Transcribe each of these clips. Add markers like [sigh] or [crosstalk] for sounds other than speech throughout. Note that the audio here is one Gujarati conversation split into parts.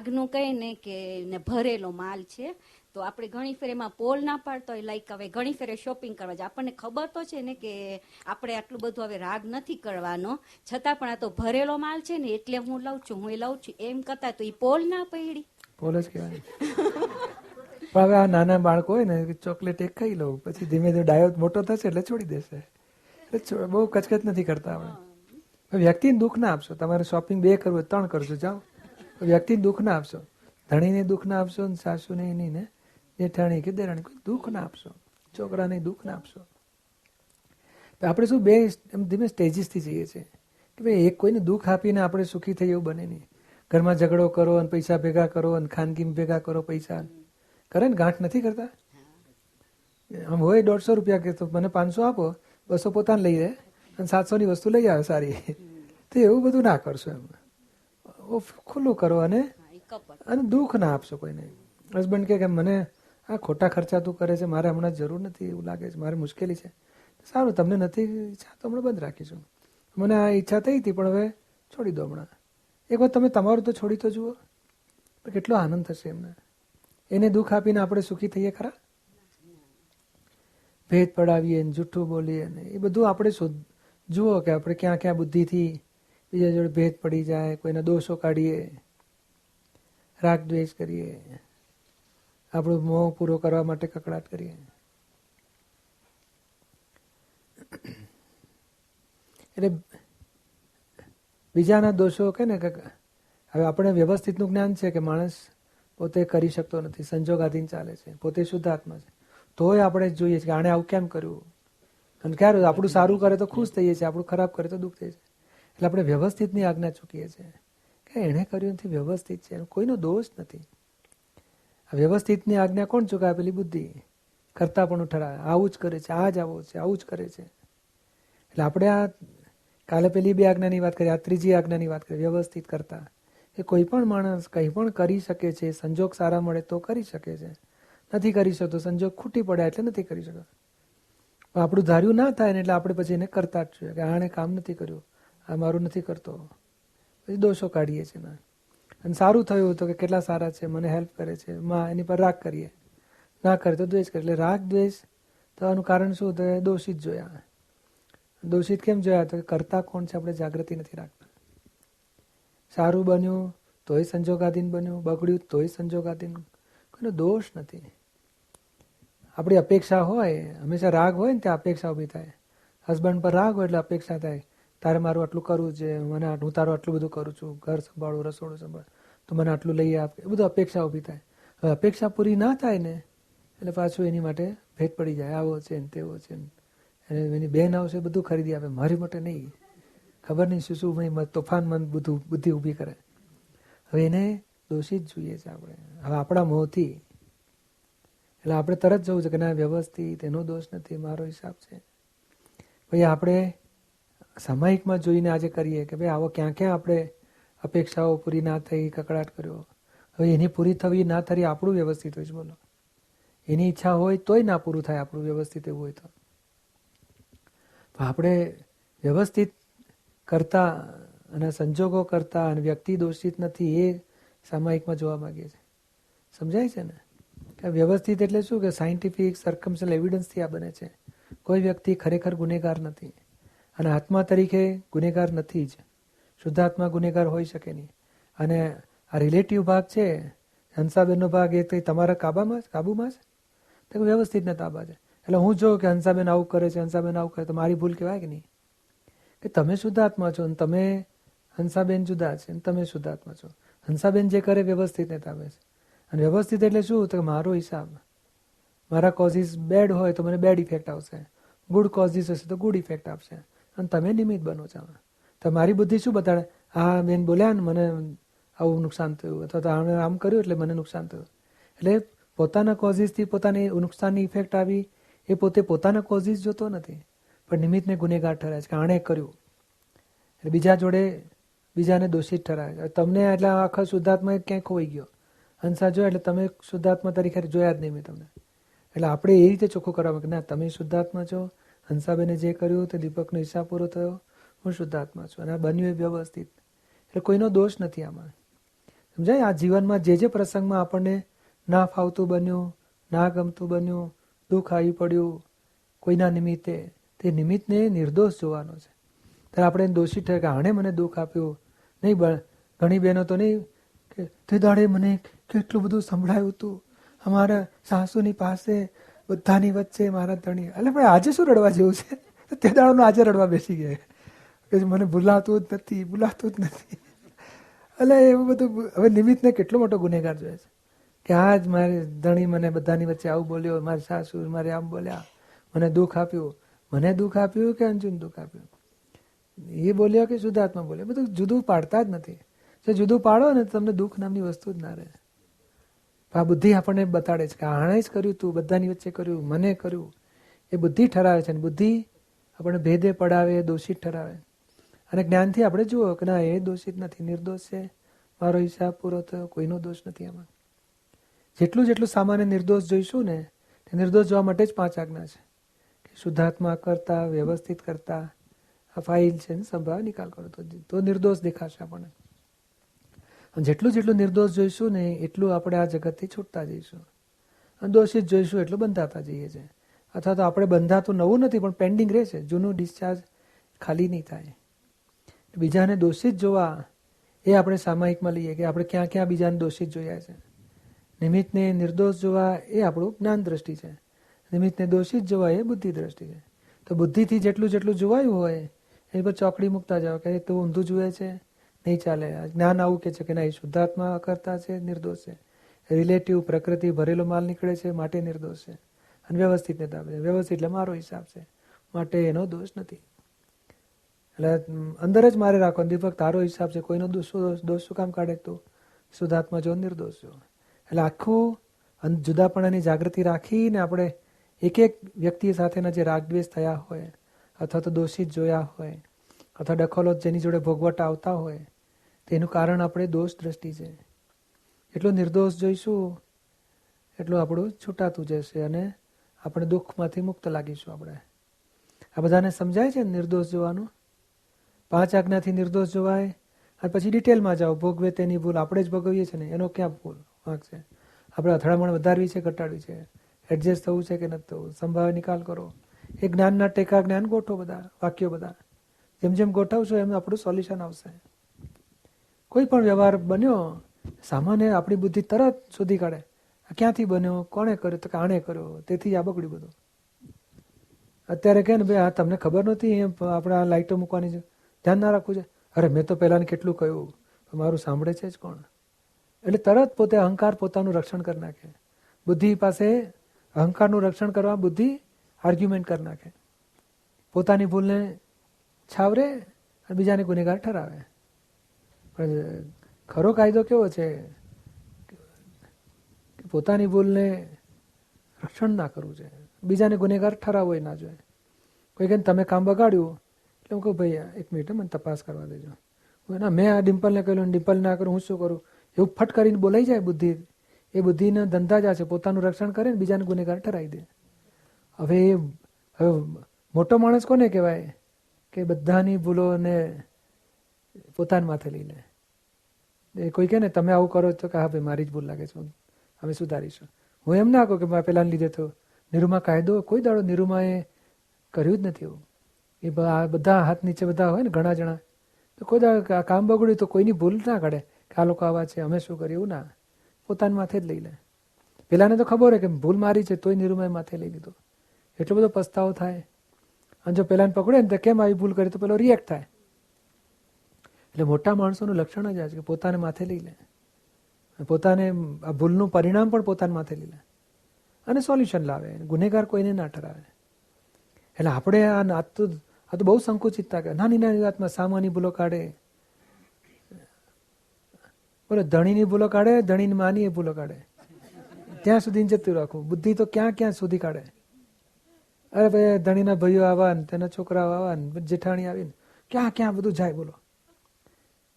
રાગનું કહે ને કે ને ભરેલો માલ છે તો આપણે ઘણી ફેર એમાં પોલ ના પાડતો હોય લાઈક હવે ઘણી ફેરે શોપિંગ કરવા જાય. આપણને ખબર તો છે ને કે આપણે આટલું બધું હવે રાગ નથી કરવાનો. છતાં પણ આ તો ભરેલો માલ છે ને એટલે હું લઉં છું હું એ લઉં છું. એમ કરતા તો એ પોલ ના પડી. પોલ જ કહેવાય. પણ હવે આ નાના બાળકો હોય ને ચોકલેટ એક ખાઈ લઉં પછી ધીમે ધીમે ડાયો મોટો થશે એટલે છોડી દેશે. એટલે બહુ કચકચ નથી કરતા આપણે. વ્યક્તિને દુઃખ ના આપશો. તમારે શોપિંગ બે કરવું ત્રણ કરશો જાઓ. વ્યક્તિને દુઃખ ના આપશો. ધણીને દુઃખ ના આપશો ને સાસુને એની ને જેઠાણી કે દેરાણી, કોઈ દુઃખ ના આપશો. છોકરાને દુઃખ ના આપશો. તો આપણે શું બે એમ ધીમે સ્ટેજીસથી જઈએ છીએ કે ભાઈ એક કોઈને દુઃખ આપીને આપણે સુખી થઈ એવું બને નહીં. ઘરમાં ઝઘડો કરો અને પૈસા ભેગા કરો અને ખાનગી ભેગા કરો પૈસા. કરે ને ગાંઠ નથી કરતા? આમ હોય દોઢસો રૂપિયા કે તો મને પાંચસો આપો, બસો પોતાને લઈ જાય અને સાતસોની વસ્તુ લઈ આવે સારી. તો એવું બધું ના કરશો એમ. ખુલ્લું કરો અને અને દુઃખ ના આપશો કોઈને હસબન્ડ કે મને આ ખોટા ખર્ચા તું કરે છે મારે હમણાં જરૂર નથી એવું લાગે છે મારે મુશ્કેલી છે. સારું તમને નથી ઈચ્છા તો હમણાં બંધ રાખીશું. મને આ ઈચ્છા થઈ હતી પણ હવે છોડી દો હમણાં. એક વાર તમે તમારું તો છોડી તો જુઓ. કેટલો આનંદ થશે એમને. એને દુઃખ આપીને આપણે સુખી થઈએ ખરા? ભેદ પડાવીએ ને જૂઠું બોલીએ ને એ બધું આપણે જુઓ કે આપણે ક્યાં ક્યાં બુદ્ધિથી બીજા જોડે ભેદ પડી જાય, કોઈના દોષો કાઢીએ, રાગ દ્વેષ કરીએ, આપણો મોહ પૂરો કરવા માટે કકડાટ કરીએ. એટલે બીજાના દોષો કે ને હવે આપણે વ્યવસ્થિતનું જ્ઞાન છે કે માણસ પોતે કરી શકતો નથી, સંજોગાધીન ચાલે છે, પોતે શુદ્ધ આત્મા છે. તોય આપણે જોઈએ છીએ કે આણે આવું કેમ કર્યું? અને ક્યારે આપણું સારું કરે તો ખુશ થઈએ છીએ, આપણું ખરાબ કરે તો દુઃખ થઈ છે એટલે આપણે વ્યવસ્થિતની આજ્ઞા ચૂકીએ છીએ કે એણે કર્યું નથી વ્યવસ્થિત છે, કોઈનો દોષ નથી. આ વ્યવસ્થિતની આજ્ઞા કોણ ચૂકાય પેલી બુદ્ધિ. કરતા પણ ઠરાવે આવું જ કરે છે, આ જ આવો છે, આવું જ કરે છે. એટલે આપણે આ કાલે પેલી બે આજ્ઞાની વાત કરી, આ ત્રીજી આજ્ઞાની વાત કરી, વ્યવસ્થિત કરતા. કે કોઈ પણ માણસ કંઈ પણ કરી શકે છે, સંજોગ સારા મળે તો કરી શકે છે. નથી કરી શકતો, સંજોગ ખૂટી પડ્યા એટલે નથી કરી શકતો. આપણું ધાર્યું ના થાય ને એટલે આપણે પછી એને કરતા જ છીએ કે આણે કામ નથી કર્યું. આ મારું નથી કરતો. પછી દોષો કાઢીએ છીએ ના. અને સારું થયું તો કે કેટલા સારા છે, મને હેલ્પ કરે છે, માં, એની પર રાગ કરીએ. ના કરે તો દ્વેષ કરે. એટલે રાગ, દ્વેષ થવાનું કારણ શું? તો દોષિત જોયા. દોષિત કેમ જોયા? તો કરતા કોણ છે આપણે જાગૃતિ નથી રાખતા. સારું બન્યું તોય સંજોગાધીન બન્યું. બગડ્યું તોય સંજોગાધીન. કોઈનો દોષ નથી. આપણી અપેક્ષા હોય, હંમેશા રાગ હોય ને ત્યાં અપેક્ષા ઊભી થાય. હસબન્ડ પર રાગ હોય એટલે અપેક્ષા થાય. તારે મારું આટલું કરવું છે, મને હું તારું આટલું બધું કરું છું, ઘર સંભાળું, રસોડું સંભાળ, તો મને આટલું લઈ આપ. એ બધું અપેક્ષા ઊભી થાય. હવે અપેક્ષા પૂરી ના થાય ને, એટલે પાછું એની માટે ભેટ પડી જાય. આવો છે ને તેવો છે ને. અને એની બેન આવશે બધું ખરીદી આપે. મારી માટે નહીં. ખબર નહીં શું શું ભાઈ મન બધું બુદ્ધિ ઊભી કરે. હવે એને દોષિત જોઈએ છે આપણે. હવે આપણા મોંથી. એટલે આપણે તરત જવું છે કે ના, વ્યવસ્થિત, એનો દોષ નથી, મારો હિસાબ છે. ભાઈ, આપણે સામાયિકમાં જોઈને આજે કરીએ કે ભાઈ આવો ક્યાં ક્યાં આપણે અપેક્ષાઓ પૂરી ના થઈ, કકડાટ કર્યો. હવે એની પૂરી થવી ના થવી આપણું વ્યવસ્થિત હોય છે, બોલો. એની ઈચ્છા હોય તોય ના પૂરું થાય આપણું વ્યવસ્થિત એવું હોય તો. પણ આપણે વ્યવસ્થિત કરતા અને સંજોગો કરતા અને વ્યક્તિ દોષિત નથી એ સામાયિકમાં જોવા માંગીએ છીએ. સમજાય છે ને? કે વ્યવસ્થિત એટલે શું? કે સાયન્ટિફિક સર્કમસ્ટલ એવિડન્સથી આ બને છે. કોઈ વ્યક્તિ ખરેખર ગુનેગાર નથી. અને આત્મા તરીકે ગુનેગાર નથી જ. શુદ્ધાત્મા ગુનેગાર હોઈ શકે નહીં. અને આ રિલેટિવ ભાગ છે, હંસાબેનનો ભાગ એ કંઈ તમારા કાબામાં કાબુમાં છે તો વ્યવસ્થિત તાબા છે. એટલે હું જોઉં કે હંસાબેન આવું કરે છે, હંસાબેન આવું કરે તો મારી ભૂલ કહેવાય કે નહીં? કે તમે શુદ્ધાત્મા છો અને તમે હંસાબેન જુદા છે અને તમે શુદ્ધાત્મા છો. હંસાબેન જે કરે વ્યવસ્થિત તાબે છે. અને વ્યવસ્થિત એટલે શું? તો મારો હિસાબ. મારા કોઝિસ બેડ હોય તો મને બેડ ઇફેક્ટ આવશે. ગુડ કોઝિસ હશે તો ગુડ ઇફેક્ટ આપશે અને તમે નિમિત્ત બનો છો તમારી બુદ્ધિ શું બતાડે? હા, બેન બોલ્યા ને મને આવું નુકસાન થયું. અથવા તો આણે આમ કર્યું એટલે મને નુકસાન થયું. એટલે પોતાના કોઝિસથી પોતાની નુકસાનની ઇફેક્ટ આવી, એ પોતે પોતાના કોઝિસ જોતો નથી. પણ નિમિત્તને ગુનેગાર ઠરાય છે કે આણે કર્યું. એટલે બીજા જોડે બીજાને દોષિત ઠરાય છે. તમને એટલે આખા શુદ્ધાત્મા ક્યાંય ખોવાઈ ગયો. હંસા જોયા એટલે તમે શુદ્ધાત્મા તરીકે જોયા જ નહીં મેં તમને. એટલે આપણે એ રીતે ચોખ્ખું કરવા કે ના, તમે શુદ્ધાત્મા છો હંસાબેને જે કર્યું તે દીપકનો હિસાબ પૂરો થયો. હું શુદ્ધાત્મા છું અને આ બન્યું એ વ્યવસ્થિત. એટલે કોઈનો દોષ નથી આમાં. સમજાય? આ જીવનમાં જે જે પ્રસંગમાં આપણને ના ફાવતું બન્યું, ના ગમતું બન્યું, દુઃખ આવી પડ્યું, કોઈના નિમિત્તે, તે નિમિત્તને નિર્દોષ જોવાનો છે. ત્યારે આપણે દોષી થાય કે આણે મને દુઃખ આપ્યું? નહીં ઘણી બહેનો તો નહીં કે તે દાડે મને કેટલું બધું સંભળાયું હતું અમારા સાસુની પાસે બધાની વચ્ચે મારા ધણી. એટલે પણ આજે શું રડવા જેવું છે? તો દાડોનું આજે રડવા બેસી ગયા. કે મને ભૂલાતું જ નથી, ભૂલાતું જ નથી. એટલે એવું બધું હવે નિમિત્તને કેટલો મોટો ગુનેગાર જોઈએ છે. કે આજ મારે ધણી મને બધાની વચ્ચે આવું બોલ્યો, મારી સાસુ મારે આમ બોલ્યા, મને દુઃખ આપ્યું. મને દુઃખ આપ્યું કે અંજુન દુઃખ આપ્યું? એ બોલ્યો કે શુદ્ધાત્મા બોલ્યો? બધું જુદું પાડતા જ નથી. જો જુદું પાડો ને તમને દુઃખ નામની વસ્તુ જ ના રહે. આ બુદ્ધિ આપણને બતાડે છે કે આણે જ કર્યું, તું બધાની વચ્ચે કર્યું, મને કર્યું. એ બુદ્ધિ ઠરાવે છે અને બુદ્ધિ આપણને ભેદે પડાવે, દોષિત ઠરાવે. અને જ્ઞાનથી આપણે જુઓ કે ના, એ દોષિત નથી, નિર્દોષ છે. મારો હિસાબ પૂરો થયો, કોઈનો દોષ નથી આમાં. જેટલું જેટલું સામાન્ય નિર્દોષ જોઈશું ને, તે નિર્દોષ જોવા માટે જ પાંચ આજ્ઞા છે. કે શુદ્ધાત્મા કરતા, વ્યવસ્થિત કરતા, આ ફાઇલ છે ને સંભાવ નિકાલ કરો. તો નિર્દોષ દેખાશે આપણને. જેટલું જેટલું નિર્દોષ જોઈશું ને એટલું આપણે આ જગતથી છૂટતા જઈશું. અને દોષિત જોઈશું એટલું બંધાતા જઈએ છીએ. અથવા તો આપણે બંધાતું નવું નથી, પણ પેન્ડિંગ રહે છે. જૂનું ડિસ્ચાર્જ ખાલી નહીં થાય. બીજાને દોષિત જોવા એ આપણે સામાયિકમાં લઈએ કે આપણે ક્યાં ક્યાં બીજાને દોષિત જોયા છે. નિમિત્તને નિર્દોષ જોવા એ આપણું જ્ઞાન દ્રષ્ટિ છે. નિમિત્તને દોષિત જોવા એ બુદ્ધિ દ્રષ્ટિ છે. તો બુદ્ધિથી જેટલું જેટલું જોવાયું હોય એ પર ચોકડી મૂકતા જાઓ કે તું ઊંધું જુએ છે. નહીં ચાલે. જ્ઞાન આવું કે છે કે ના, એ શુદ્ધાત્મા કરતા છે, નિર્દોષ છે. રિલેટિવ પ્રકૃતિ ભરેલો માલ નીકળે છે, માટે નિર્દોષ છે. અને વ્યવસ્થિત નેતા છે. વ્યવસ્થિત એટલે મારો હિસાબ છે. માટે એનો દોષ નથી. એટલે અંદર જ મારે રાખો દીપક, તારો હિસાબ છે. કોઈનો દોષ દોષ- શું કામ કાઢે તું? શુદ્ધાત્મા જો નિર્દોષ જો. એટલે આખું જુદાપણાની જાગૃતિ રાખીને આપણે એક એક વ્યક્તિ સાથેના જે રાગદ્વેષ થયા હોય, અથવા તો દોષિત જોયા હોય અથવા દખલો જેની જોડે ભોગવટ આવતા હોય, તેનું કારણ આપણે દોષ દ્રષ્ટિ છે. એટલો નિર્દોષ જોઈશું, એટલું આપણું છૂટાતું જશે અને આપણે દુઃખમાંથી મુક્ત લાગીશું આપણે. આ બધાને સમજાય છે નિર્દોષ જોવાનું? પાંચ આજ્ઞાથી નિર્દોષ જોવાય, અને પછી ડિટેલમાં જાઓ. ભોગવે તેની ભૂલ, આપણે જ ભોગવીએ છીએ ને, એનો ક્યાં ભૂલ? વાંક છે. આપણે અથડામણ વધારવી છે, ઘટાડવી છે. એડજસ્ટ થવું છે કે નથી થવું? સંભાવે નિકાલ કરો. એ જ્ઞાનના ટેકા જ્ઞાન ગોઠો બધા, વાક્યો બધા. જેમ જેમ ગોઠવશો એમ આપણું સોલ્યુશન આવશે. કોઈ પણ વ્યવહાર બન્યો, સામાન્ય આપણી બુદ્ધિ તરત શોધી કાઢે. ક્યાંથી બન્યો, કોણે કર્યો, તો કે આણે કર્યો, તેથી આ બગડ્યું બધું. અત્યારે કહે ને ભાઈ, આ તમને ખબર એમ આપણે આ લાઇટો મૂકવાની છે. ધ્યાન ના રાખવું છે. અરે, મેં તો પહેલાં કેટલું કહ્યું. મારું સાંભળે છે જ કોણ? એટલે તરત પોતે અહંકાર પોતાનું રક્ષણ કરી નાખે. બુદ્ધિ પાસે અહંકારનું રક્ષણ કરવા બુદ્ધિ આર્ગ્યુમેન્ટ કરી નાખે. પોતાની ભૂલને છાવરે અને બીજાને ગુનેગાર ઠરાવે. પણ ખરો કાયદો કેવો છે પોતાની ભૂલને રક્ષણ ના કરવું છે બીજાને ગુનેગાર ઠરાવવો ના જોઈએ. કોઈ કહે તમે કામ બગાડ્યું. એટલે હું કહું, ભાઈ એક મિનિટ મને તપાસ કરવા દેજો. ના, મેં આ ડિમ્પલને કહ્યું ડિમ્પલ ના કરું, હું શું કરું? એવું ફટ કરીને બોલાઈ જાય બુદ્ધિ. એ બુદ્ધિના ધંધા જ છે, પોતાનું રક્ષણ કરે ને બીજાને ગુનેગાર ઠરાવી દે. હવે હવે મોટો માણસ કોને કહેવાય? કે બધાની ભૂલોને પોતાના માથે લઈ લે એ કોઈ કહે ને, તમે આવું કરો તો કે, હા, ભાઈ, મારી જ ભૂલ લાગે છે. અમે સુધારીશું. હું એમ ના કહું કે મેં પેલાને લીધે તો નિરૂમા કાયદો, કોઈ દાડો નિરૂમાએ કર્યું જ નથી એવું. એ બધા હાથ નીચે બધા હોય ને, ઘણા જણા, તો કોઈ દાડો કામ બગડ્યું તો કોઈની ભૂલ ના કાઢે. કે આ લોકો આવા છે, અમે શું કરીએ, એવું ના. પોતાના માથે જ લઈ લે. પેલાને તો ખબર હોય કે ભૂલ મારી છે, તોય નિરૂમાએ માથે લઈ લીધો. એટલો બધો પસ્તાવો થાય. અને જો પેલાને પકડે ને તો કેમ આવી ભૂલ કરી? તો પેલો રિએક્ટ થાય. એટલે મોટા માણસોનું લક્ષણ જ આ છે કે પોતાને માથે લઈ લે. પોતાને આ ભૂલનું પરિણામ પણ પોતાના માથે લઈ લે. અને સોલ્યુશન લાવે. ગુનેગાર કોઈને ના ઠરાવે. એટલે આપણે આ આ આ તો બહુ સંકુચિતતા કે નાની નાની વાતમાં સામાની ભૂલો કાઢે. બોલો, ધણીની ભૂલો કાઢે, ધણીની માની એ ભૂલો કાઢે. ત્યાં સુધી જતું રાખવું. બુદ્ધિ તો ક્યાં ક્યાં સુધી કાઢે? અરે ભાઈ ધણીના ભાઈઓ આવા ને, તેના છોકરાઓ આવા ને જેઠાણી આવીને, ક્યાં ક્યાં બધું જાય બોલો.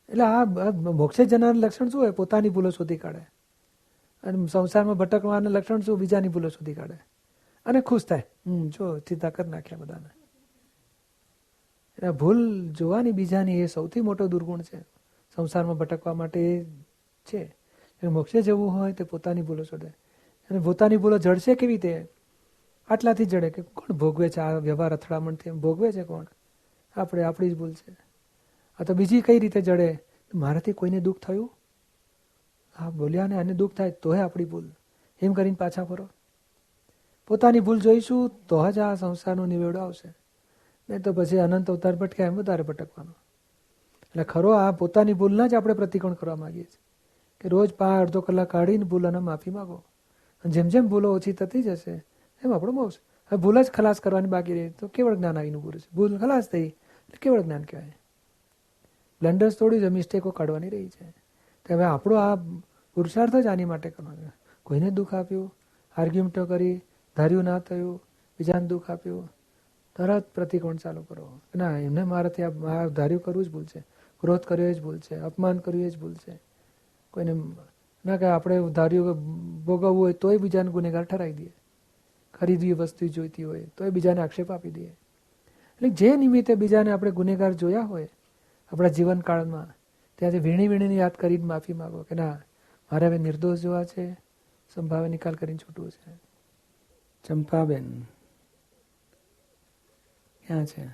એટલે આ મોક્ષે જનાર લક્ષણ શું હોય? પોતાની ભૂલો શોધી કાઢે. અને સંસારમાં ભટકવાના લક્ષણ શું? બીજાની ભૂલો શોધી કાઢે. અને ખુશ થાય. હમ, જો, ચિંતા કરી નાખ્યા બધાને. એટલે ભૂલ જોવાની બીજાની એ સૌથી મોટો દુર્ગુણ છે. સંસારમાં ભટકવા માટે છે. મોક્ષે જવું હોય તે પોતાની ભૂલો છોડે અને પોતાની ભૂલો જડશે કેવી રીતે? આટલાથી જડે કે કોણ ભોગવે છે આ વ્યવહાર અથડામણથી? એમ ભોગવે છે કોણ? આપણે આપણી જ ભૂલ છે. આ તો બીજી કઈ રીતે જડે? મારાથી કોઈને દુઃખ થયું? હા, બોલ્યા ને આને દુઃખ થાય તોય આપણી ભૂલ. એમ કરીને પાછા ફરો. પોતાની ભૂલ જોઈશું તો જ આ સંસારનો નિવેડો આવશે. નહીં તો પછી અનંત અવતાર ભટકે એમ વધારે ભટકવાનો. એટલે ખરો, આ પોતાની ભૂલના જ આપણે પ્રતિકોણ કરવા માંગીએ છીએ. કે રોજ પા અડધો કલાક કાઢીને ભૂલ અને માફી માગો. જેમ જેમ ભૂલો ઓછી થતી જશે એમ આપણો મોક્ષ. હવે ભૂલ જ ખલાસ કરવાની બાકી રહી. તો કેવળ જ્ઞાન આવીને પૂરું છે ભૂલ ખલાસ થઈ, એટલે કેવળ જ્ઞાન કહેવાય. બ્લન્ડર્સ થોડી જ મિસ્ટેકો કાઢવાની રહી છે. તો હવે આપણો આ પુરુષાર્થ જ આની માટે કરવાનો કોઈને દુઃખ આપ્યું આર્ગ્યુમેન્ટો કરી, ધાર્યું ના થયું, બીજાને દુઃખ આપ્યું, તરત પ્રતિકોણ ચાલુ કરો. ના, એમને મારાથી આ ધાર્યું કરવું જ ભૂલ છે. ક્રોધ કર્યો એ જ ભૂલ છે. અપમાન કર્યું એ જ ભૂલ છે. કોઈને ના, કે આપણે ધાર્યું ભોગવવું હોય તોય બીજાને ગુનેગાર ઠરાવી દઈએ. ખરીદવી વસ્તુ જોઈતી હોય, તો એ બીજાને આક્ષેપ આપી દઈએ. એટલે જે નિમિત્તે બીજાને આપણે ગુનેગાર જોયા હોય, આપણા જીવનકાળમાં ત્યાંથી વીણી વીણીને યાદ કરીને માફી માગો કે ના, મારે હવે નિર્દોષ જોવા છે, સંભાવે નિકાલ કરીને છૂટવું છે. ચંપાબેન, ક્યાં છે?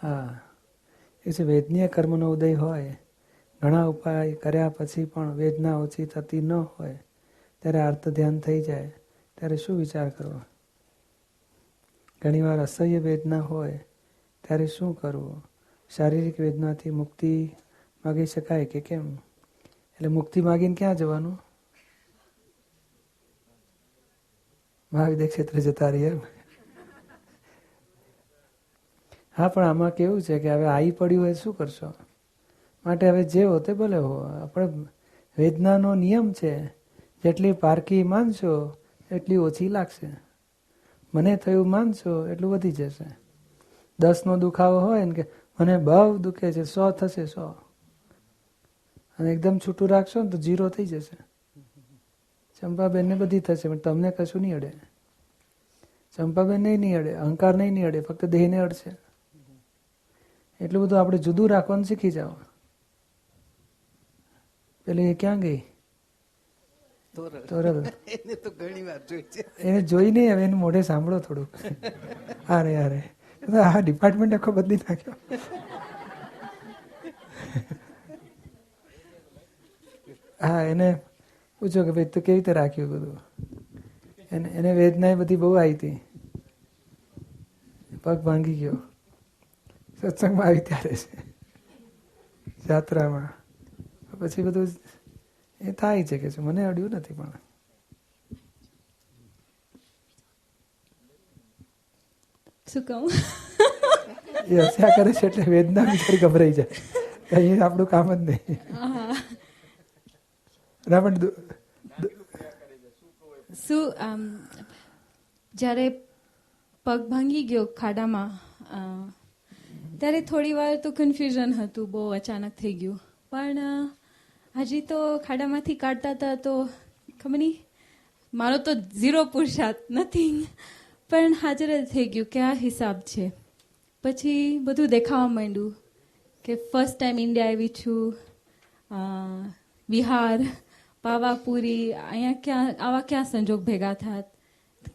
હા, એ છે વેદનીય કર્મનો ઉદય હોય, ઘણા ઉપાય કર્યા પછી પણ વેદના ઓછી થતી ન હોય, ત્યારે આર્ત ધ્યાન થઈ જાય. ત્યારે શું વિચાર કરવો? ઘણીવાર અસહ્ય વેદના હોય ત્યારે શું કરવું? શારીરિક વેદનાથી મુક્તિ માગી શકાય કે કેમ? એટલે મુક્તિ માગીને ક્યાં જવાનું? મહાવિદ્ય ક્ષેત્રે જતા રહીએ હા, પણ આમાં કેવું છે કે હવે આવી પડ્યું હોય શું કરશો? માટે હવે જે હો તે ભલે હો આપણે વેદનાનો નિયમ છે, જેટલી પારકી માનશો એટલી ઓછી લાગશે. મને થયું, માનશો, એટલું વધી જશે. દસનો દુખાવો હોય ને કે મને બહુ દુખે છે, સો થશે, સો. અને એકદમ છૂટું રાખશો ને તો જીરો થઈ જશે. ચંપાબેનને બધી થશે, પણ તમને કશું નહીં અડે. ચંપાબેન નહીં અડે, અહંકાર નહીં નહીં અડે, ફક્ત દેહને અડશે. એટલું બધું આપણે જુદું રાખવાનું શીખી જાઓ. પેલી એ ક્યાં ગઈ? તોરલ એને તો ઘણી વાર જોઈ છે. એને જોઈ નહીં હવે એનું મોઢે સાંભળો થોડુંક. અરે અરે આ ડિપાર્ટમેન્ટ આખો બદલી નાખ્યો. હા એને પૂછો કે ભાઈ તું કેવી રીતે રાખ્યું બધું? એને એને વેદના બધી બહુ આવી હતી. પગ ભાંગી ગયો. સત્સંગમાં આવી ત્યારે છે જાત્રામાં. પછી બધું એ થાય છે કે છે. મને અડ્યું નથી પણ. શું કહું? એ હસ્યા કરે છે એટલે વેદના વિચારી ગભરાઈ જાય. કઈ આપણું કામ જ નહીં. ના પણ શું આમ જ્યારે પગ ભાંગી ગયો ખાડામાં ત્યારે થોડી વાર તો કન્ફ્યુઝન હતું બહુ અચાનક થઈ ગયું. પણ હજી તો ખાડામાંથી કાઢતા હતા તો ખબર નહીં. મારો તો ઝીરો પુરુષાર્થ નથી. પણ હાજર જ થઈ ગયું કે આ હિસાબ છે. પછી બધું દેખાવા માંડ્યું કે ફર્સ્ટ ટાઈમ ઇન્ડિયા આવી છું. બિહાર, પાવાપુરી, અહીંયા ક્યાં, આવા ક્યાં સંજોગ ભેગા થાત?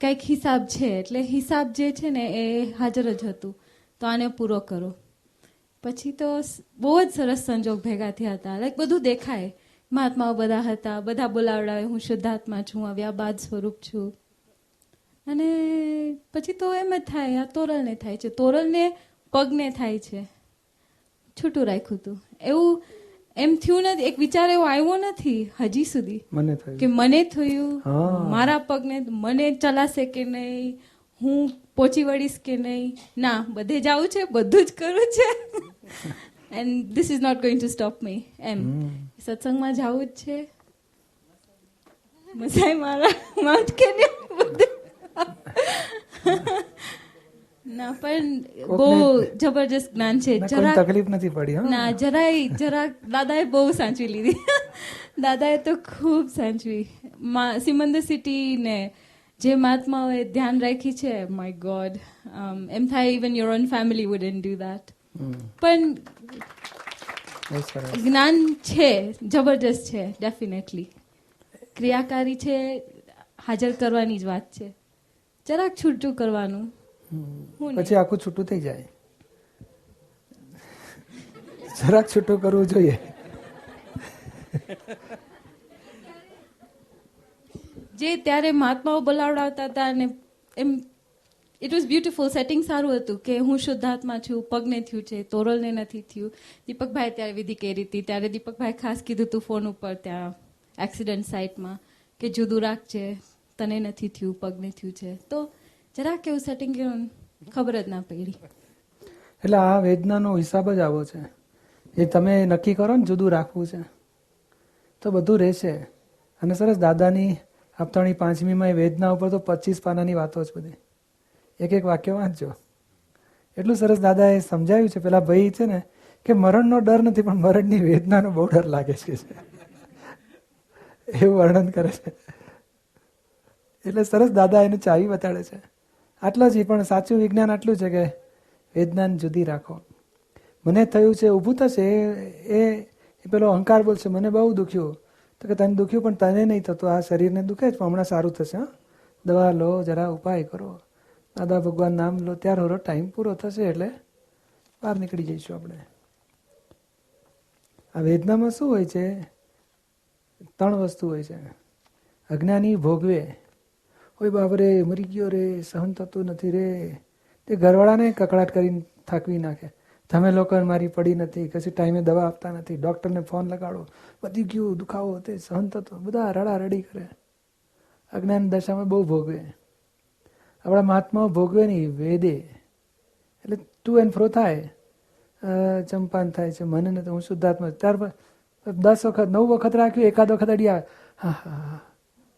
કંઈક હિસાબ છે. એટલે હિસાબ જે છે ને એ હાજર જ હતું. તો આને પૂરો કરો. પછી તો બહુ જ સરસ સંજોગ ભેગા થયા હતા. લાઈક બધું દેખાય. મહાત્માઓ બધા હતા બધા બોલાવડાવે હું શુદ્ધાત્મા છું આવ્યા બાદ સ્વરૂપ છું. અને પછી તો એમ જ થાય આ તોરલને થાય છે. તોરલને પગને થાય છે. છૂટું રાખ્યું હતું એવું એમ થયું નથી એક વિચાર એવો આવ્યો નથી હજી સુધી. મને કે મને થયું મારા પગને મને ચલાશે કે નહીં હું પહોંચી વળીશ કે નહીં? ના બધે જવું છે બધું જ કરવું છે. And this is not going to stop me એમ. સત્સંગમાં જવું જ છે. મસાઈ મારા માઉન્ટ કે ના પણ બહુ જબરજસ્ત જ્ઞાન છે. જરા તકલીફ નથી પડી ના જરાય જરા દાદાએ બહુ સાચવી લીધી. દાદાએ તો ખૂબ સાચવી. સિમંદર સિટી ને જે મહાત્માઓએ ધ્યાન રાખી છે માય ગોડ એમ થાય even your own family wouldn't do that. પણ જ્ઞાન છે જબરજસ્ત છે ડેફિનેટલી ક્રિયાકારી છે હાજર કરવાની જ વાત છે. જરાક છૂટું કરવાનું. પછી આખું છૂટું થઈ જાય. જરાક છૂટું કરવું જોઈએ. જે ત્યારે મહાત્માઓ બોલાવડાવતા હતા અને એમ ઇટ વોઝ બ્યુટિફુલ સેટિંગ સારું હતું કે હું શુદ્ધાત્મા છું, પગને થયું છે, તોરલને નથી થયું. દીપકભાઈ ત્યારે વિધિ કરી હતી. ત્યારે દીપકભાઈ ખાસ કીધું હતું ફોન ઉપર ત્યાં એક્સિડન્ટ સાઇટમાં કે જુદું રાખજે તને નથી થયું, પગને થયું છે. તો જરાક એવું સેટિંગ ખબર જ ના પડી. એટલે આ વેદનાનો હિસાબ જ આવો છે. એ તમે નક્કી કરો ને જુદું રાખવું છે. તો બધું રહેશે. અને સરસ દાદાની હપ્તાની પાંચમીમાં એ વેદના ઉપર તો પચીસ પાનાની વાતો જ બધી. એક એક વાક્ય વાંચજો. એટલું સરસ દાદાએ સમજાવ્યું છે. પેલા ભાઈ છે ને, કે મરણનો ડર નથી, પણ મરણની વેદનાનો બહુ ડર લાગે છે. એવું વર્ણન કરે છે. એટલે સરસ દાદા એને ચાવી બતાડે છે. આટલો જ પણ સાચું વિજ્ઞાન આટલું છે કે વેદનાને જુદી રાખો. મને થયું છે, ઊભું થશે એ પેલો અહંકાર બોલશે, મને બહુ દુખ્યું. તો કે તને દુખ્યું, પણ તને નહીં થતું. આ શરીરને દુખે જ પણ હમણાં સારું થશે, હા. દવા લો, જરા ઉપાય કરો. દાદા ભગવાન નામ લો, ત્યાર હોરો ટાઈમ પૂરો થશે એટલે બહાર નીકળી જઈશું આપણે. આ વેદનામાં શું હોય છે? ત્રણ વસ્તુ હોય છે. અજ્ઞાની ભોગવે. ઓય બાપરે મરી ગયો રે, સહન થતું નથી રે. તે ઘરવાળાને કકડાટ કરીને થાકવી નાખે. તમે લોકો મારી પડી નથી, કશી ટાઈમે દવા આપતા નથી, ડૉક્ટરને ફોન લગાડો. બધી ગયું દુખાવો તે સહન થતો. બધા રડા રડી કરે. અજ્ઞાન દશામાં બહુ ભોગવે. આપણા મહાત્માઓ ભોગવે નહીં, વેદે. એટલે ટુ એન્ડ ફ્રો થાય. ચંપાન થાય છે, મને નથી, હું શુદ્ધાત્મા. ત્યાર દસ વખત, નવ વખત રાખ્યું, એકાદ વખત અડી આવે હા હા.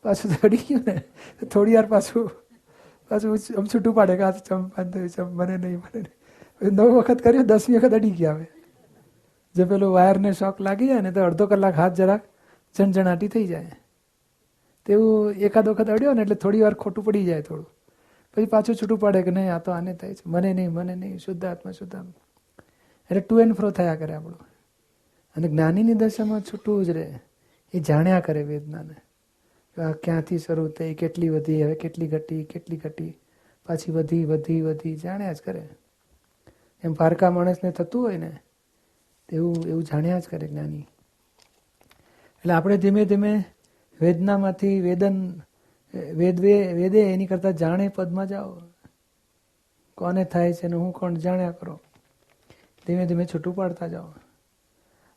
પાછું અડી ગયું ને. થોડી વાર પાછું પાછું આમ છૂટું પાડે કે આ ચંપાન થયું છે, મને નહીં મને નહીં. નવ વખત કર્યો દસમી વખત અડી ગયા હવે. જે પેલું વાયરને શોક લાગી જાય ને તો અડધો કલાક હાથ જરાક ઝણઝણાટી થઈ જાય. તેવું એકાદ વખત અડ્યો ને એટલે થોડી વાર ખોટું પડી જાય થોડું. પછી પાછું છૂટું પડે કે નહીં, આ તો આને થાય છે. મને નહીં મને નહીં, શુદ્ધ આત્મા, શુદ્ધ એટલે ટુ એન્ડ ફ્રો થયા કરે આપણું. અને જ્ઞાનીની દશામાં છૂટું જ રહે. એ જાણ્યા કરે વેદનાને. આ ક્યાંથી શરૂ થઈ, કેટલી વધી, હવે કેટલી ઘટી કેટલી ઘટી. પાછી વધી વધી વધી જાણ્યા જ કરે. એમ પારકા માણસને થતું હોય ને, તેવું, એવું જાણ્યા જ કરે જ્ઞાની. એટલે આપણે ધીમે ધીમે વેદનામાંથી વેદન, વેદ વે- વેદે એની કરતાં જાણે પદમાં જાઓ. કોને થાય છે ને હું કોણ જાણ્યા કરો? ધીમે ધીમે છૂટું પાડતા જાઓ.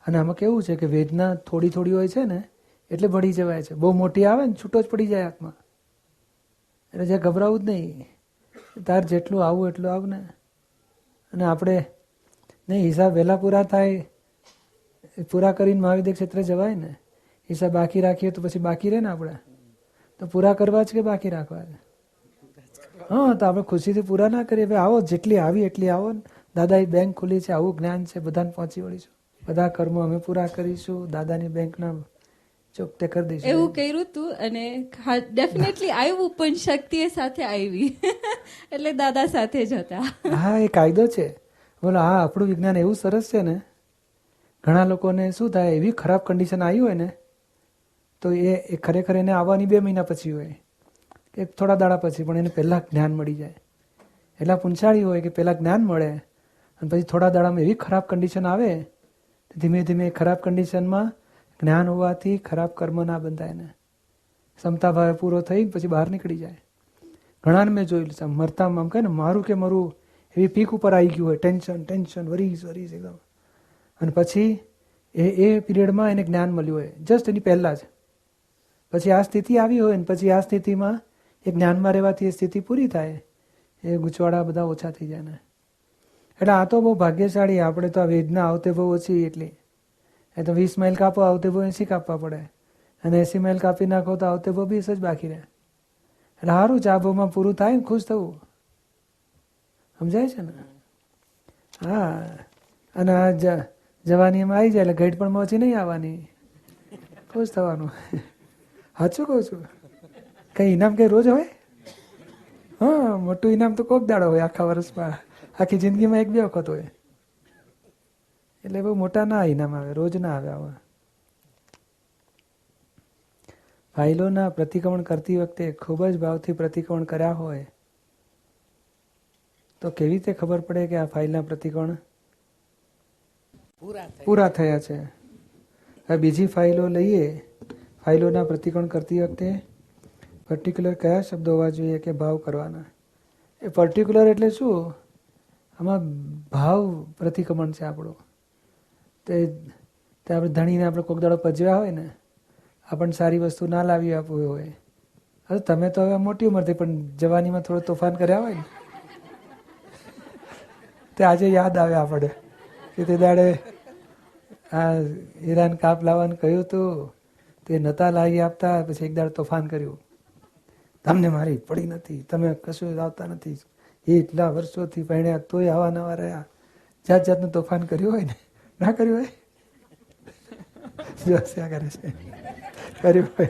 અને આમાં કેવું છે કે વેદના થોડી થોડી હોય છે ને, એટલે ભળી જવાય છે. બહુ મોટી આવે ને, છૂટો જ પડી જાય હાથમાં એટલે જે ગભરાવું જ નહીં. તાર જેટલું આવું એટલું આવ ને. અને આપણે નહીં હિસાબ વહેલા પૂરા થાય એ પૂરા કરીને મહાવિદ્ય ક્ષેત્રે જવાય ને? હિસાબ બાકી રાખીએ તો પછી બાકી રહે ને આપણે? તો પૂરા કરવા જ કે બાકી રાખવા? છે હા, તો આપણે ખુશીથી પૂરા ના કરીએ. ભાઈ આવો, જેટલી આવી એટલી આવો ને. દાદાએ બેંક ખુલી છે, આવું જ્ઞાન છે, બધાને પહોંચી વળીશું. બધા કર્મો અમે પૂરા કરીશું. દાદાની બેંકના ચોકતે કરી દઈશું. એવું કર્યું હતું અને ડેફિનેટલી આવ્યું પણ શક્તિએ સાથે આવી [laughs] એટલે દાદા સાથે જ હતા. હા એ કાયદો છે. બોલો હા આપણું વિજ્ઞાન એવું સરસ છે ને. ઘણા લોકોને શું થાય એવી ખરાબ કન્ડિશન આવી હોય ને તો એ એ ખરેખર એને આવવાની બે મહિના પછી હોય. કે થોડા દાડા પછી પણ એને પહેલાં જ્ઞાન મળી જાય. એટલા પૂંછાળી હોય કે પહેલાં જ્ઞાન મળે અને પછી થોડા દાડામાં એવી ખરાબ કન્ડિશન આવે ધીમે ધીમે એ ખરાબ કન્ડિશનમાં જ્ઞાન હોવાથી ખરાબ કર્મ ના બંધાય ને. ક્ષમતા ભાવે પૂરો થઈ પછી બહાર નીકળી જાય. ઘણાને મેં જોયેલું છે. મરતા આમ કહે ને, મારું કે મરું, એવી પીક ઉપર આવી ગયું હોય. ટેન્શન ટેન્શન વરીસ વરીસ એકદમ. અને પછી એ એ પીરિયડમાં એને જ્ઞાન મળ્યું હોય. જસ્ટ એની પહેલાં જ. પછી આ સ્થિતિ આવી હોય ને, પછી આ સ્થિતિમાં એ જ્ઞાનમાં રહેવાથી એ સ્થિતિ પૂરી થાય. એ ગૂંચવાડા બધા ઓછા થઈ જાય ને. એટલે આ તો બહુ ભાગ્યશાળી. આપણે તો આ વેદના આવતે બહુ ઓછી એટલી. એ તો વીસ માઇલ કાપો, આવતે બહુ એસી કાપવા પડે. અને એસી માઇલ કાપી નાખો તો આવતે બહુ વીસ જ બાકી રહે. એટલે સારું ચાબોમાં પૂરું થાય ને ખુશ થવું. સમજાય છે ને? હા. અને આ જવાની એમાં આવી જાય એટલે ઘેટ પણ મોચી નહીં આવવાની. ખુશ થવાનું. સાચું કહું છું. કઈ ઇનામ કઈ રોજ હોય? હા, મોટું ઇનામ તો કોક દાડો હોય આખા વર્ષમાં. આખી જિંદગીમાં એક બે વખત હોય. એટલે બહુ મોટા ના ઇનામ આવે રોજ ના આવે આવા. ફાઇલોના પ્રતિક્રમણ કરતી વખતે ખૂબ જ ભાવથી પ્રતિક્રમણ કર્યા હોય તો કેવી રીતે ખબર પડે કે આ ફાઇલના પ્રતિક્રમણ પૂરા થયા? છે? હવે બીજી ફાઇલો લઈએ. ફાઇલોના પ્રતિકોણ કરતી વખતે પર્ટિક્યુલર કયા શબ્દો હોવા જોઈએ કે ભાવ કરવાના? એ પર્ટિક્યુલર એટલે શું? આમાં ભાવ પ્રતિક્રમણ છે આપણું. તે આપણે ધણીને આપણે કોક દાડો પજવ્યા હોય ને, આપણને સારી વસ્તુ ના લાવી આપવું હોય. હવે તમે તો હવે મોટી ઉંમરથી પણ જવાનીમાં થોડું તોફાન કર્યા હોય ને, તે આજે યાદ આવે આપણે કે તે દાડે આ ઈરાન કાપ લાવવાનું કહ્યું હતું તે નતા લાવી આપતા, પછી એક દાડ તોફાન કર્યું. તમને મારી પડી નથી, તમે કશું આવતા નથી. એટલા વર્ષોથી પહેણ્યા તોય આવા નવા રહ્યા. જાત જાતનું તોફાન કર્યું હોય ને ના કર્યું હોય? જો હસ્યા કરે છે. કર્યું હોય.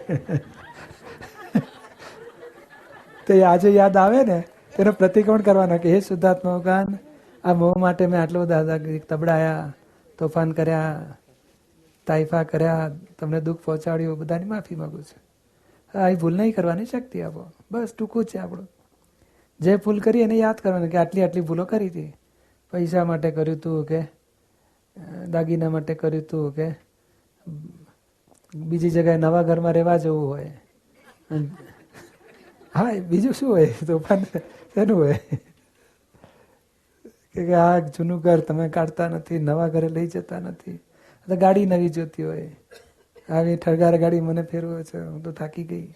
તો આજે યાદ આવે ને તેનો પ્રતિક્રમણ કરવાનો કે, હે શુદ્ધાત્મા ભગવાન, આ મોહ માટે મેં આટલો દાદાગીરી તબડાયા, તોફાન કર્યા, તાઇફા કર્યા, તમને દુઃખ પહોંચાડ્યું બધાની માફી માંગુ છું. હા, એ ભૂલ નહીં કરવાની શક્તિ આપો. બસ, ટૂંકું છે આપણું. જે ભૂલ કરી એને યાદ કરવાનું કે આટલી આટલી ભૂલો કરી હતી. પૈસા માટે કર્યું તું કે દાગીના માટે કર્યું હતું કે બીજી જગ્યાએ નવા ઘરમાં રહેવા જવું હોય. હા બીજું શું હોય? તોફાન શેનું હોય? કે આ જૂનું ઘર તમે કાઢતા નથી, નવા ઘરે લઈ જતા નથી. ગાડી નવી જોતી હોય. આવી ઠરગાર ગાડી મને ફેરવો છે, હું તો થાકી ગઈ.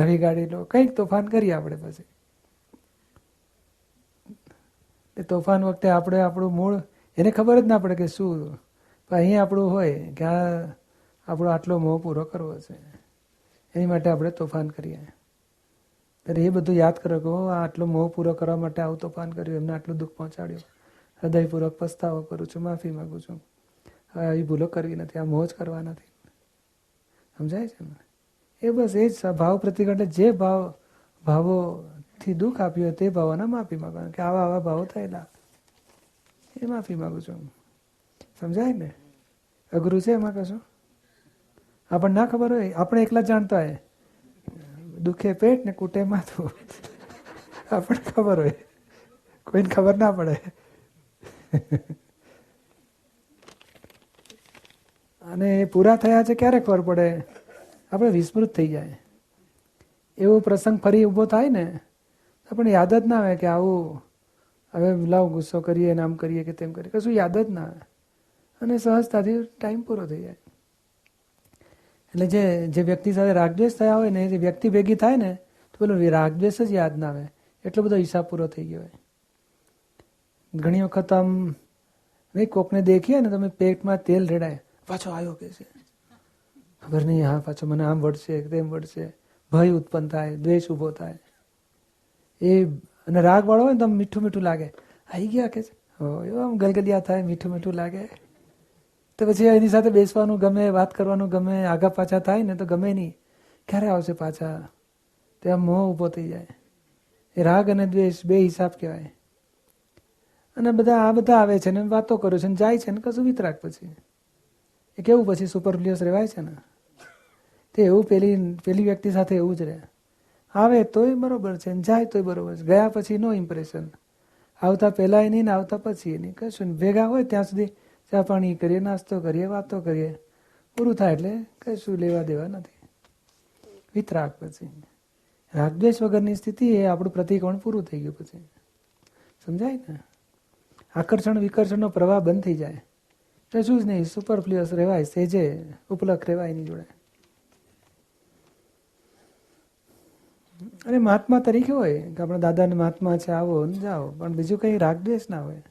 નવી ગાડી લો. કંઈક તોફાન કરીએ આપણે પછી. એ તોફાન વખતે આપણે આપણું મૂળ એને ખબર જ ના પડે કે શું. અહીં આપણું હોય કે આ આપણો આટલો મોહ પૂરો કરવો છે. એની માટે આપણે તોફાન કરીએ. ત્યારે એ બધું યાદ કરો કે હું આટલો મોહ પૂરો કરવા માટે આવું તોફાન કર્યું, એમને આટલું દુઃખ પહોંચાડ્યું. હૃદયપૂર્વક પસ્તાવો કરું છું, માફી માંગુ છું. હવે આવી ભૂલો કરવી નથી, આ મોહ જ કરવા નથી. સમજાય છે એ બસ એ જ ભાવ પ્રતિક જે ભાવ, ભાવોથી દુઃખ આપ્યું તે ભાવોના માફી માંગવાના, કે આવા આવા ભાવો થયેલા. એ માફી માગું છું સમજાય ને? અઘરું છે એમાં કશું? આપણને ના ખબર હોય, આપણે એકલા જાણતા હોય. દુખે પેટ ને કૂટે માથું આપણને ખબર હોય. કોઈને ખબર ના પડે. અને એ પૂરા થયા છે ક્યારે ખબર પડે? આપણે વિસ્મૃત થઈ જાય. એવો પ્રસંગ ફરી ઊભો થાય ને આપણને યાદ જ ના આવે કે આવું હવે લાવ ગુસ્સો કરીએ ને આમ કરીએ કે તેમ કરીએ. કશું યાદ જ ના આવે. અને સહજતાથી ટાઈમ પૂરો થઈ જાય. એટલે જે જે વ્યક્તિ સાથે રાગદ્વેષ થયા હોય ને જે વ્યક્તિ ભેગી થાય ને, તો પેલો રાગદ્વેષ જ યાદ ના આવે. એટલો બધો હિસાબ પૂરો થઈ ગયો હોય. ઘણી વખત આમ, નહીં, કોકને દેખીએ ને, તમે પેટમાં તેલ રેડાય. પાછો આવ્યો કે છે? ખબર નહીં, હા, પાછો મને આમ વળશે તેમ વળશે. ભય ઉત્પન્ન થાય, દ્વેષ ઊભો થાય. એ અને રાગ વાળો હોય ને તો મીઠું મીઠું લાગે. આવી ગયા કે આમ ગલગલિયા થાય, મીઠું મીઠું લાગે. તો પછી એની સાથે બેસવાનું ગમે, વાત કરવાનું ગમે, આગા પાછા થાય ને તો ગમે નહીં. ક્યારે આવશે પાછા? ત્યાં મોહ ઊભો થઈ જાય. એ રાગ અને દ્વેષ બે હિસાબ કહેવાય. અને બધા, આ બધા આવે છે ને વાતો કરે છે ને, જાય છે ને, કશું વિતરાગ પછી. એ કેવું પછી સુપરફ્લુઅસ રહેવાય છે ને? તે એવું પેલી પેલી વ્યક્તિ સાથે એવું જ રહે. આવે તોય બરોબર છે જાય તોય બરોબર છે. ગયા પછી નો ઇમ્પ્રેશન આવતા પહેલાં નહીં ને આવતા પછી નહીં. કશું ભેગા હોય ત્યાં સુધી ચા પાણી કરીએ, નાસ્તો કરીએ, વાતો કરીએ. પૂરું થાય એટલે કશું લેવા દેવા નથી. વિતરાગ પછી. રાગદ્વેષ વગરની સ્થિતિ એ આપણું પ્રતિકોણ પૂરું થઈ ગયું પછી. સમજાય ને? આકર્ષણ વિકર્ષણનો પ્રવાહ બંધ થઈ જાય. કશું જ નહીં. સુપરફ્લુઅસ રહેવાય સેજે ઉપલબ્ધ રહેવાય એની જોડે. અને મહાત્મા તરીકે હોય કે આપણા દાદાને મહાત્મા છે, આવો જાઓ. પણ બીજું કંઈ રાગદ્વેષ ના હોય.